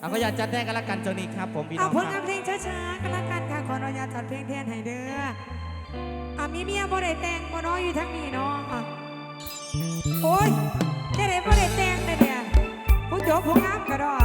เอาก็อยากจัดแน่กันละกันโจนี้ครับ ผมพี่น้เอาองผคลงารันบเพลงช้าๆกันละกันค่ะขออนุญาตจัดเพลงแทนให้เด้ออะมีเมียบ่ได้แต่งบ่น้อยอยู่ทั้งนี้เนาะอะโอ้ยจะได้บ่ได้แต่งเลยเนี่ยผู้โจบผู้งามก็ดอ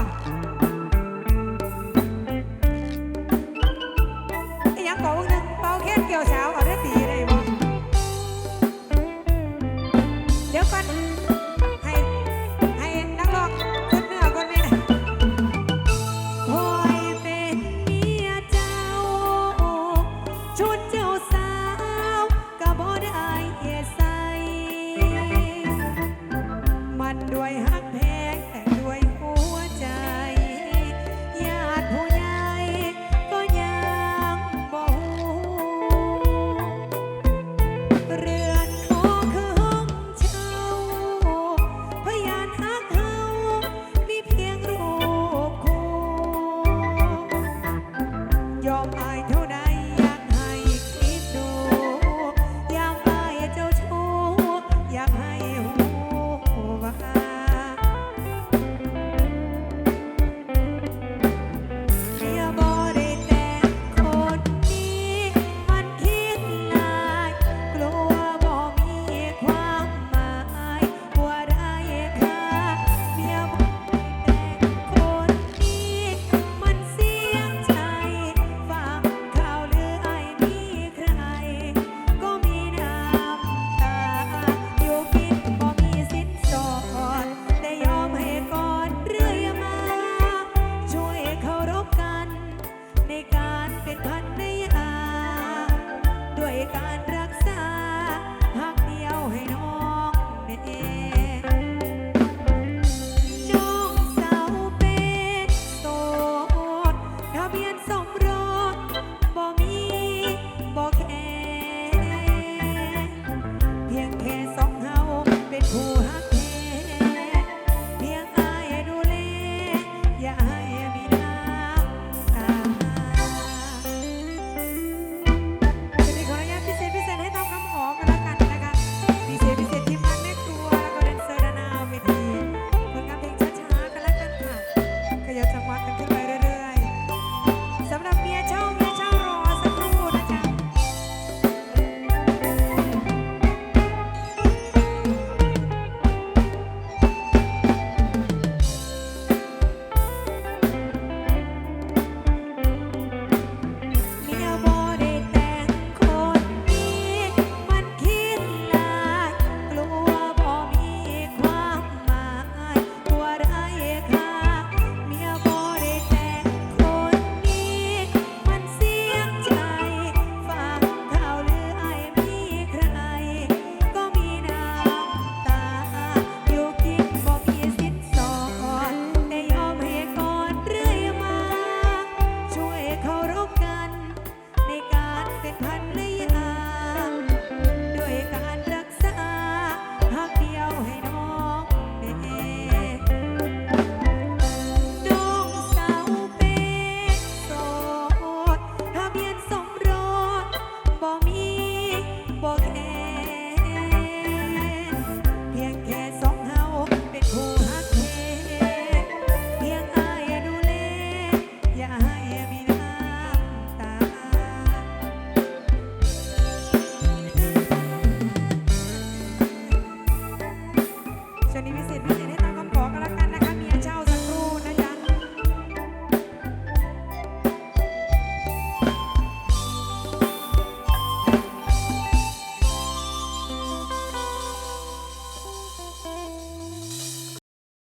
พยาธรรมะ Gracias.